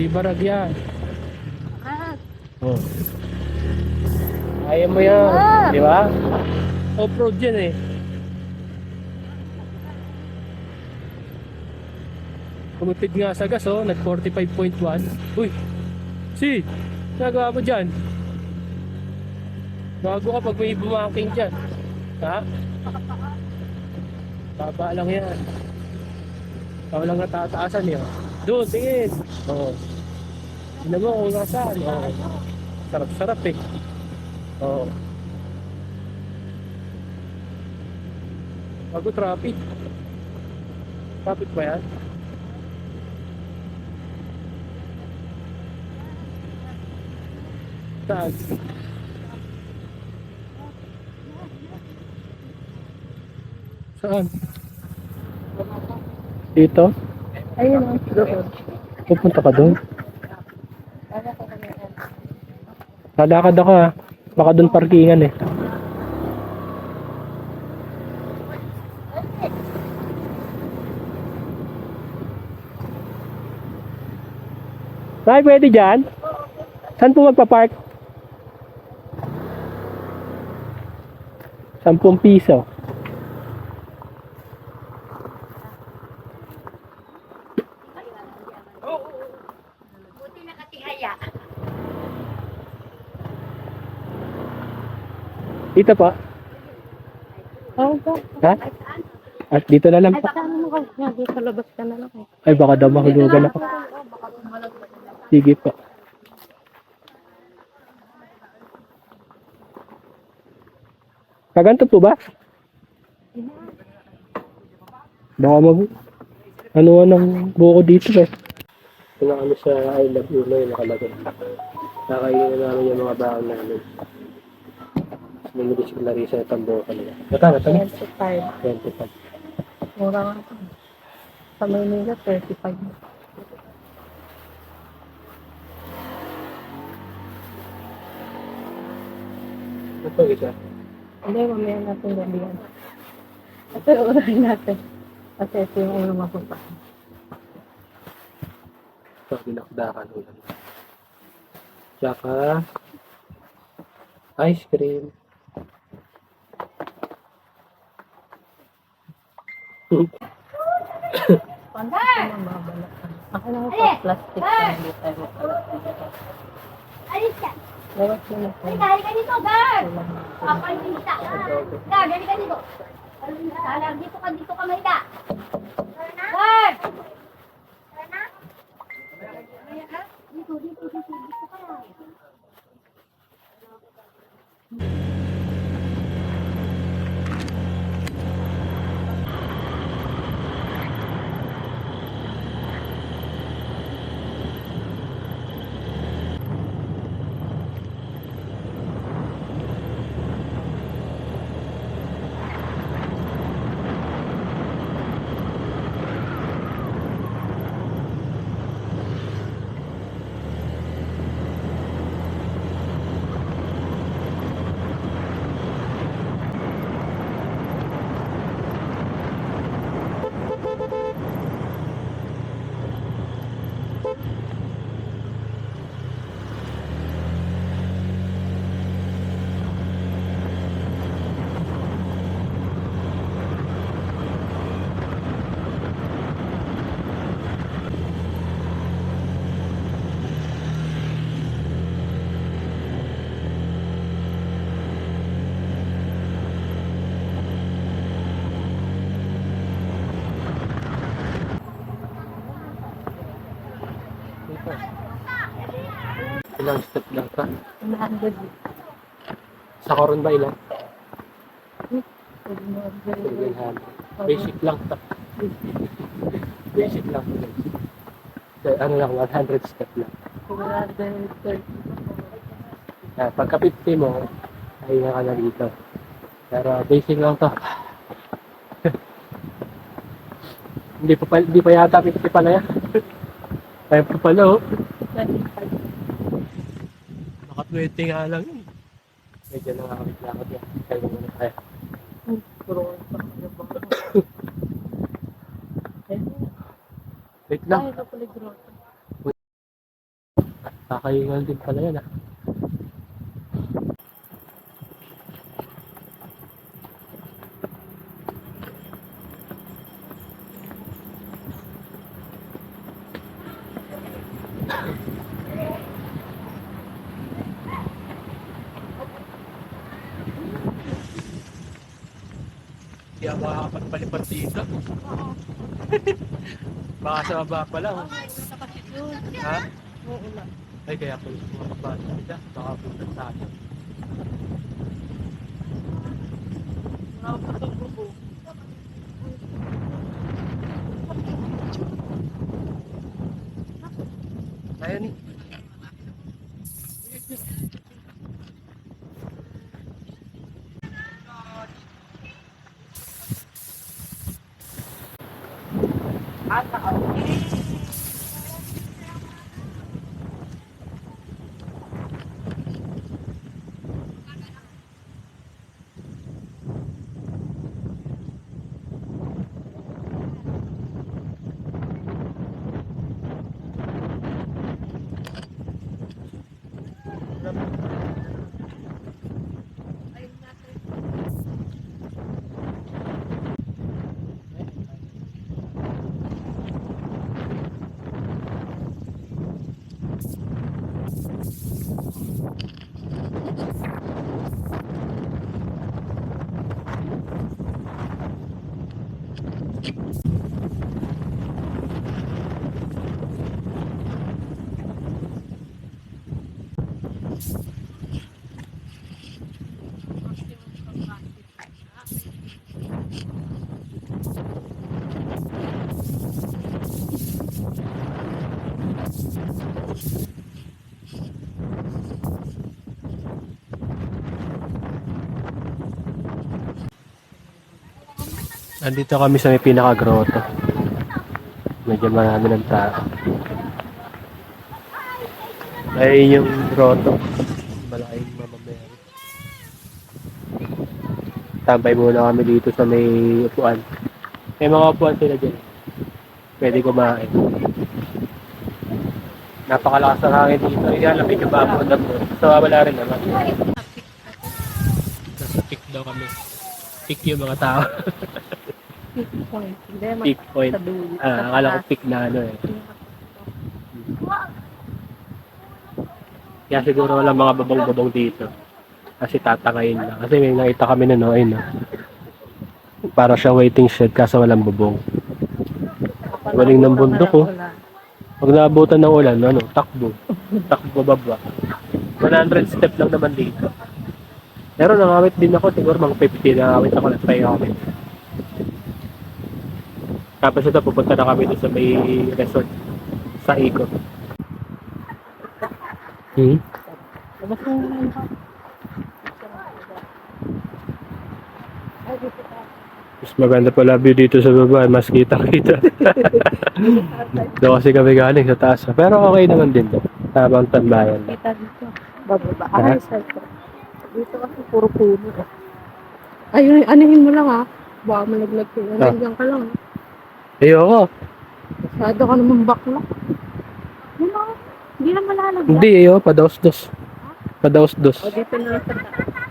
Di barag yan. Ah, Oh. Kaya mo yan. Ah. Di ba? Off-road yan eh. Kumipid nga sa gas oh, nag 45.1. Uy! Si! Nagawa mo dyan? Bago ka pag may bumaking dyan. Ha? Baba lang yan. Ikaw lang natataasan yun. Doon, tingin. Oo. Tignan mo kung nasaan. Oo. Sarap-sarap eh. Oo. Bago traffic. Traffic ba yan? Saan? Saan? Dito? Ayun o. Doon. Pupunta ka doon? Lalakad ako ha. Baka doon parkingan eh. Ay, pwede dyan? Saan po magpa-park? Sampung piso. Dito pa. Oo ba? Ha? At dito na lang Ay, pa. baka ka. Dito sa labas ka na lang eh. Ay, baka daw mahulugan ako. Sige po. Kaganto po ba? Baka mo ano ng buko dito eh. Ito na kami sa I love you na yung nakalagay. Nakainin na namin yung mga baon namin. Namili si Larissa itong buko nila. Nata, nata na? 25. 25. Mura nga ito. Sa Maynila, 35. Ito isa. Hindi, mamaya natin gabihan. Ito yung unahin natin. Kasi ito yung unang mapupa. Ito, dinakdakan ulan. Tsaka, ice cream. Ako na sa plastic. Alis ka! Bawas mo na tayo. Dali ka dito, Gar! Ka dito. Salang, dito ka, dito ka mahiga. Gar! Dito, dito, dito, dito ka Ilang step lang ka? 100. Sa koron ba ilang? Pwede mo observe. Basic lang ta. Basic lang. So, ano lang, 100 step lang. 130. Ah, pagka 50 mo, ay ka na dito. Pero basic lang to. hindi pa hindi pa yata 50 pala yan. Kaya pa pala oh. 25. Naka 20 nga lang yun. Medyo nakakit-lakot yan. Kaya mo na kaya. Puro pa yung baka. Wait lang. Ay, ito pala grotto. Kakaingan din pala yan ah. Hindi ako makakapagpalipad dito. Baka sa baba pa lang. Ha? Ay, kaya ko yung mga bata nila. Baka punta sa akin. at nakauwi. Andito kami sa may pinaka-grotto. Medyo marami ng tao. Ay yung grotto. Malaking Mama. Tambay muna kami dito sa may upuan. May mga upuan sila dyan. Pwede kumain. Napakalakas ng hangin dito. Ilalapit yung babo na po. So wala rin naman. Nasa peak daw kami. Peak yung mga tao. Point. Hindi, Peak point. Sa dulo. Ah, akala ko peak na ano eh. Kaya siguro wala mga babong-babong dito. Kasi tatangayin lang. Kasi may nakita kami na no, ayun no. Para siyang waiting shed kaso walang bubong. Waling ng bundok, oh. Pag naabutan ng ulan, ano, takbo. Takbo baba. 100 step lang naman dito. Pero nangawit din ako, siguro mga 50 nangawit ako, nagpahinga kami. Tapos ito, pupunta na kami doon sa may resort sa Igo. Hmm? Labas na. Mas maganda pala view dito sa baba, mas kita-kita. Doon kasi kami galing sa taas. Pero okay naman din to. Tamang tambayan. Kita dito. Bababa. Ay, sir. Dito kasi puro puno. Ayun, anuhin mo lang ha. Baka malaglag ko. Ah. Nandiyan ka lang. Ayoko. Masyado ka naman bakla. Yun lang. Hindi na malalaglag. Hindi, ayoko. Padaos-dos. Padaos-dos. O, dito na lang sa.